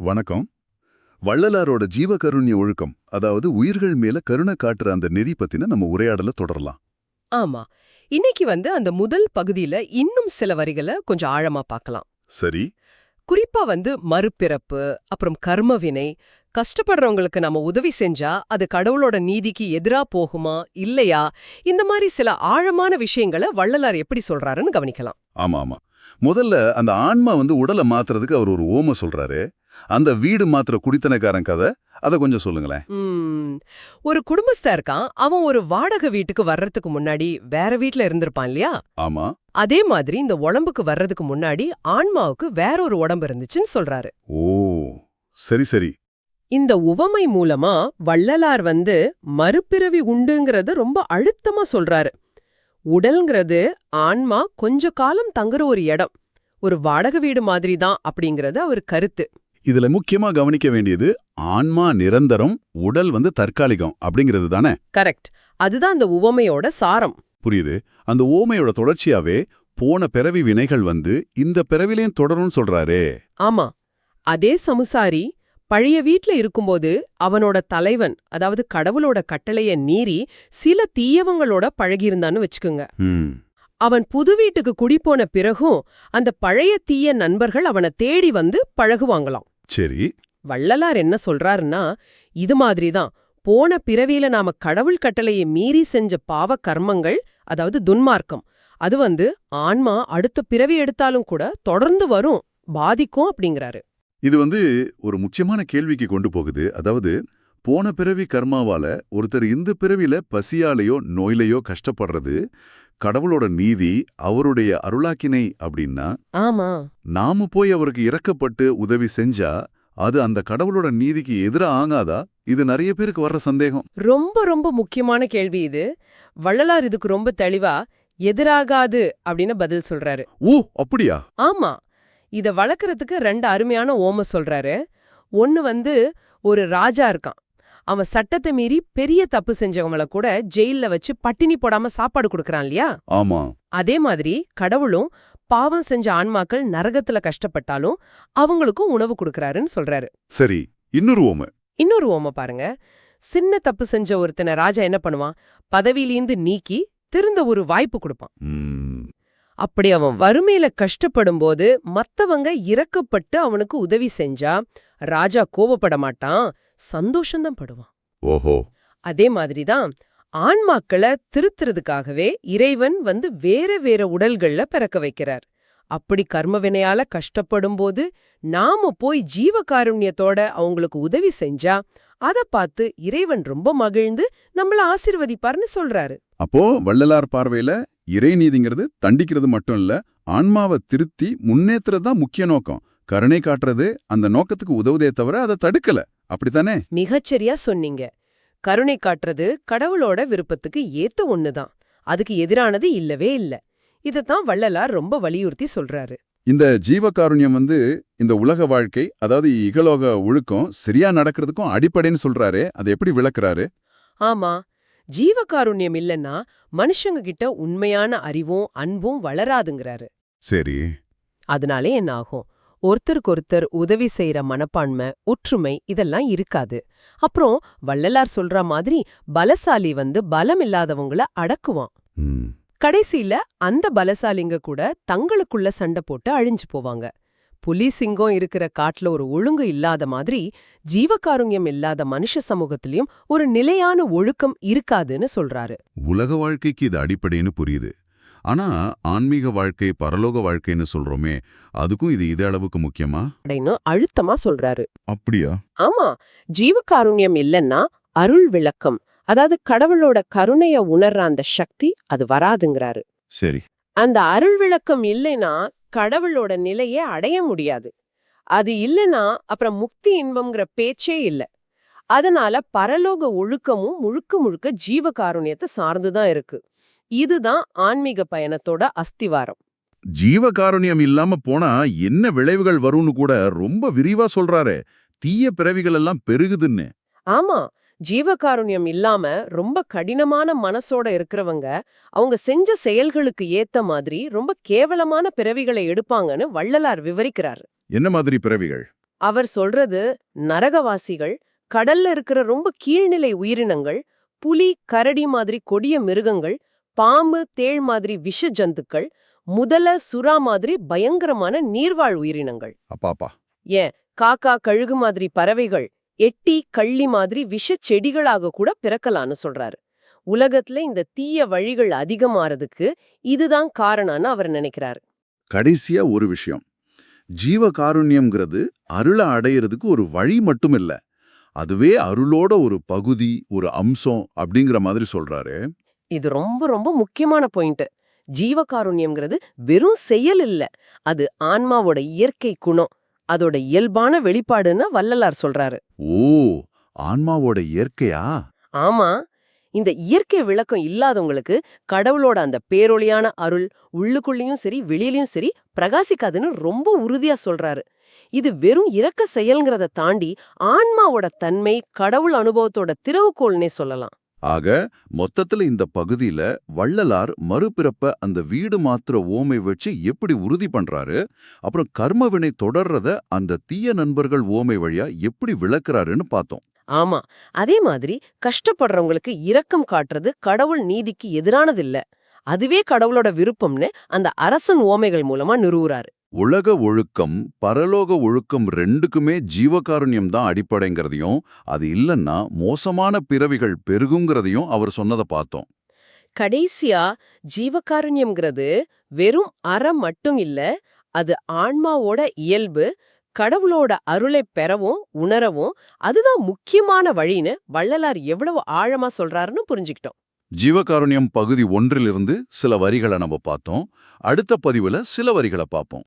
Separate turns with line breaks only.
வணக்கம். வள்ளலாரோட ஜீவகருண்ய ஒழுக்கம் அதாவது உயிர்கள் மேல கருணை காட்டுற அந்த நெறி பத்தின நம்ம உரையாடல தொடரலாம்.
ஆமா. இன்னைக்கு வந்து அந்த முதல் பகுதியில இன்னும் சில வரிகளை கொஞ்சம் ஆழமா பார்க்கலாம்
சரி.
குறிப்பா வந்து மறுபிறப்பு அப்புறம் கர்மவினை கஷ்டப்படுறவங்களுக்கு நம்ம உதவி செஞ்சா அது கடவுளோட நீதிக்கு எதிரா போகுமா இல்லையா? இந்த மாதிரி சில ஆழமான விஷயங்களை வள்ளலார் எப்படி சொல்றாருன்னு கவனிக்கலாம்.
ஆமா ஆமா. முதல்ல அந்த ஆன்மா வந்து உடலை மாத்துறதுக்கு அவர் ஒரு ஓம சொல்றாரு. அந்த வீடு மாத்துற குடித்தனக்காரன் கதை அதை கொஞ்சம் சொல்லுங்களேன்.
ஒரு குடும்பஸ்தன் இருக்கான் அவன் ஒரு வாடகை வீட்டுக்கு வர்றதுக்கு முன்னாடி வேற வீட்ல இருந்திருப்பான் இல்லையா?
ஆமா.
அதே மாதிரி இந்த உடம்புக்கு வர்றதுக்கு முன்னாடி ஆன்மாவுக்கு வேற ஒரு உடம்பு இருந்துச்சுன்னு சொல்றாரு.
ஓ சரி சரி.
இந்த உவமை மூலமா வள்ளலார் வந்து மறுபிறவி உண்டுங்கிறத ரொம்ப அழுத்தமா சொல்றாரு. உடல்ங்கிறது ஆன்மா கொஞ்ச காலம் தங்குற ஒரு இடம். ஒரு வாடகை வீடு மாதிரி தான் அப்படிங்கறது அவர் கருத்து.
இதுல முக்கியமா கவனிக்க வேண்டியது ஆன்மா நிரந்தரம் உடல் வந்து தற்காலிகம் அப்படிங்கிறது தானே?
கரெக்ட். அதுதான் அந்த உவமையோட சாரம்.
புரியுது. அந்த ஓமையோட தொடர்ச்சியாவே போன பிறவி வினைகள் வந்து இந்த பிறவிலையும் தொடரும்னு சொல்றாரே.
ஆமா. அதே சமுசாரி பழைய வீட்ல இருக்கும்போது அவனோட தலைவன் அதாவது கடவுளோட கட்டளைய மீறி சில தீயவங்களோட பழகியிருந்தான்னு வச்சுக்குங்க. அவன் புது வீட்டுக்கு குடிப்போன பிறகும் அந்த பழைய தீய நண்பர்கள் அவனை தேடி வந்து பழகுவாங்களாம்.
சரி.
வள்ளலார் என்ன சொல்றாருன்னா இது மாதிரிதான் போன பிறவியில நாம கடவுள் கட்டளையை மீறி செஞ்ச பாவ கர்மங்கள் அதாவது துன்மார்க்கம் அது வந்து ஆன்மா அடுத்த பிறவி எடுத்தாலும் கூட தொடர்ந்து வரும் பாதிக்கும் அப்படிங்கிறாரு.
இது வந்து ஒரு முக்கியமான கேள்விக்கு கொண்டு போகுது. அதாவது போன பிறவி கர்மாவால ஒருத்தர் இந்த பிறவில பசியாலேயோ நோயிலையோ கஷ்டப்படுறது கடவுளோட நீதி அவருடைய அருளாக்கினை அப்படின்னா
ஆமா.
நாம போய் அவருக்கு இறக்கப்பட்டு உதவி செஞ்சா அது அந்த கடவுளோட நீதிக்கு எதிரா ஆகாதா? இது நிறைய பேருக்கு வர்ற சந்தேகம்.
ரொம்ப ரொம்ப முக்கியமான கேள்வி இது. வள்ளலார் இதுக்கு ரொம்ப தெளிவா எதிராகாது அப்படின்னு பதில் சொல்றாரு.
ஓ அப்படியா?
ஆமா. இத வளர்க்கறதுக்கு ரெண்டு அருமையான ஓம சொல்றாரு. ஒன்னு வந்து ஒரு ராஜா இருக்கான். அவன் சட்டத்தை மீறி பெரிய தப்பு செஞ்சவங்கள கூட ஜெயில்ல வச்சு பட்டினி போடாம சாப்பாடு கொடுக்கறான் இல்லையா?
ஆமா.
அதே மாதிரி கடவுளும் பாவம் செஞ்ச ஆன்மாக்கள் நரகத்துல கஷ்டப்பட்டாலும் அவங்களுக்கும் உணவு கொடுக்கறாருன்னு சொல்றாரு.
சரி இன்னொரு ஓமை.
இன்னொரு ஓம பாருங்க. சின்ன தப்பு செஞ்ச ஒருத்தனை ராஜா என்ன பண்ணுவான்? பதவியிலேந்து நீக்கி திருந்த ஒரு வாய்ப்பு கொடுப்பான். அப்படி அவன் வறுமையில கஷ்டப்படும்போது மத்தவங்க இறக்கப்பட்டு அவனுக்கு உதவி செஞ்சா ராஜா கோவப்பட மாட்டான் சந்தோஷம்தான் படுவான்.
ஓஹோ.
அதே மாதிரிதான் ஆன்மாக்களை திருத்துறதுக்காகவே இறைவன் வந்து வேற வேற உடல்கள்ல பிறக்க வைக்கிறார். அப்படி கர்மவினையால கஷ்டப்படும்போது நாம போய் ஜீவகாருண்யத்தோட அவங்களுக்கு உதவி செஞ்சா அத பார்த்து இறைவன் ரொம்ப மகிழ்ந்து நம்மள ஆசிர்வதிப்பார்னு சொல்றாரு.
அப்போ வள்ளலார் பார்வையில இறைநீதிங்கிறது தண்டிக்கிறது மட்டும் இல்ல ஆன்மாவை திருத்தி முன்னேத்துறது தான் முக்கிய நோக்கம். கருணை காட்டுறது அந்த நோக்கத்துக்கு உதவுதே தவிர அதை தடுக்கல. அப்படித்தானே?
மிகச்சரியா சொன்னீங்க. கருணை காட்டுறது கடவுளோட விருப்பத்துக்கு ஏத்த ஒண்ணுதான். அதுக்கு எதிரானது இல்லவே இல்ல. இதத்தான் வள்ளலார் ரொம்ப வலியுறுத்தி சொல்றாரு.
இந்த ஜீவகாருண்யம் வந்து இந்த உலக வாழ்க்கை அதாவது இகலோக ஒழுக்கம் சரியா நடக்கிறதுக்கும் அடிப்படைன்னு சொல்றாரு. அதை எப்படி விளக்குறாரு?
ஆமா. ஜீவகாருண்யம் இல்லைன்னா மனுஷங்க கிட்ட உண்மையான அறிவும் அன்பும் வளராதுங்கிறாரு.
சரி.
அதனாலே என்ன ஆகும்? ஒருத்தருக்கொருத்தர் உதவி செய்யற மனப்பான்மை ஒற்றுமை இதெல்லாம் இருக்காது. அப்புறம் வள்ளலார் சொல்ற மாதிரி பலசாலி வந்து பலம் இல்லாதவங்கள அடக்குவான் கடைசியில அந்த பலசாலிங்க கூட தங்களுக்குள்ள சண்டை போட்டு அழிஞ்சு போவாங்க. புலி சிங்கம் இருக்கிற காட்டுல ஒரு ஒழுங்கு இல்லாத மாதிரி ஜீவகாருண்யம் இல்லாத மனுஷ சமூகத்திலயும் ஒரு நிலையான ஒழுக்கம் இருக்காதுன்னு சொல்றாரு.
உலக வாழ்க்கைக்கு இது அடிப்படைன்னு புரியுது. ஆனா ஆன்மீக வாழ்க்கை பரலோக வாழ்க்கைன்னு சொல்றோமே அதுக்கும் இது இதே அளவுக்கு முக்கியமா?
அப்படின்னு அழுத்தமா சொல்றாரு.
அப்படியா?
ஆமா. ஜீவகாருண்யம் இல்லைன்னா அருள் விளக்கம் அதாவது கடவுளோட கருணைய உணர்ற அந்த சக்தி அது வராதுங்கிறாரு.
சரி.
அந்த அருள் விளக்கம் இல்லைன்னா கடவுளோட நிலையே அடைய முடியாது. அது இல்லைன்னா அப்புறம் முக்தி இன்பம்ங்கிற பேச்சே இல்ல. அதனால பரலோக ஒழுக்கமும் முழுக்க முழுக்க ஜீவகாருண்யத்தை சார்ந்துதான் இருக்கு. இதுதான் ஆன்மீக பயணத்தோட அஸ்திவாரம்.
ஜீவகாருண்யம் இல்லாம போனா என்ன விளைவுகள் வரும்னு கூட ரொம்ப விரிவா சொல்றாரே. தீய பிறவிகள் எல்லாம் பெருகுதுன்னு.
ஆமா ஜீவகாருண்யம் இல்லாம ரொம்ப கடினமான மனசோட இருக்கிறவங்க அவங்க செஞ்ச செயல்களுக்கு ஏத்த மாதிரி ரொம்ப கேவலமான பிறவிகளை எடுப்பாங்கன்னு வள்ளலார் விவரிக்கிறார்.
என்ன மாதிரி பிறவிகள்?
அவர் சொல்றது நரகவாசிகள் கடல்ல இருக்கிற ரொம்ப கீழ்நிலை உயிரினங்கள் புலி கரடி மாதிரி கொடிய மிருகங்கள் பாம்பு தேள் மாதிரி விஷ ஜந்துக்கள் முதல சுறா மாதிரி பயங்கரமான நீர்வாழ் உயிரினங்கள்.
அப்பாப்பா.
ஏன்? காக்கா கழுகு மாதிரி பறவைகள் எட்டி கள்ளி மாதிரி விஷச் செடிகளாக கூட பிறக்கலான்னு சொல்றாரு. உலகத்துல இந்த தீய வழிகள் அதிகமாறதுக்கு இதுதான் காரணம்னு அவர் நினைக்கிறாரு.
கடைசியா ஒரு விஷயம். ஜீவகாருண்யம்ங்கிறது அருளை அடையிறதுக்கு ஒரு வழி மட்டும் இல்ல அதுவே அருளோட ஒரு பகுதி ஒரு அம்சம் அப்படிங்கிற மாதிரி சொல்றாரு.
இது ரொம்ப ரொம்ப முக்கியமான பாயிண்ட். ஜீவகாருண்யம்ங்கிறது வெறும் செயல் இல்ல. அது ஆன்மாவோட இயற்கை குணம். அதோட இயல்பான வெளிப்பாடுன்னு வள்ளலார் சொல்றாரு.
ஓ ஆன்மாவோட இயற்கையா?
ஆமா. இந்த இயற்கை விளக்கம் இல்லாதவங்களுக்கு கடவுளோட அந்த பேரொளியான அருள் உள்ளுக்குள்ளேயும் சரி வெளியிலயும் சரி பிரகாசிக்காதுன்னு ரொம்ப உறுதியா சொல்றாரு. இது வெறும் இரக்க செயல்ங்கிறத தாண்டி ஆன்மாவோட தன்மை கடவுள் அனுபவத்தோட திறவுகோல்னே சொல்லலாம்.
ஆக மொத்தத்துல இந்த பகுதியில வள்ளலார் மறுபிறப்ப அந்த வீடு மாத்திர ஓமை வச்சு எப்படி உறுதி பண்றாரு அப்புறம் கர்மவினை தொடர்றத அந்த தீய நண்பர்கள் ஓமை வழியா எப்படி விளக்குறாருன்னு பார்த்தோம்.
ஆமா அதே மாதிரி கஷ்டப்படுறவங்களுக்கு இரக்கம் காட்டுறது கடவுள் நீதிக்கு எதிரானதில்ல. அதுவே கடவுளோட விருப்பம்னு அந்த அரசன் ஓமைகள் மூலமா நிறுவுறாரு
உலக ஒழுக்கம் பரலோக ஒழுக்கம் ரெண்டுக்குமே ஜீவகாருண்யம் தான் அடிப்படைங்கிறதையும் அது இல்லைன்னா மோசமான பிறவிகள் பெருகுங்கிறதையும் அவர் சொன்னதை பார்த்தோம்.
கடைசியா ஜீவகாருண்யம்ங்கிறது வெறும் அறம் மட்டும் இல்ல அது ஆன்மாவோட இயல்பு கடவுளோட அருளை பெறவும் உணரவும் அதுதான் முக்கியமான வழின்னு வள்ளலார் எவ்வளவு ஆழமா சொல்றாருன்னு புரிஞ்சுக்கிட்டோம்.
ஜீவகாருண்யம் பகுதி ஒன்றிலிருந்து சில வரிகளை நம்ம பார்த்தோம். அடுத்த பதிவுல சில வரிகளை பார்ப்போம்.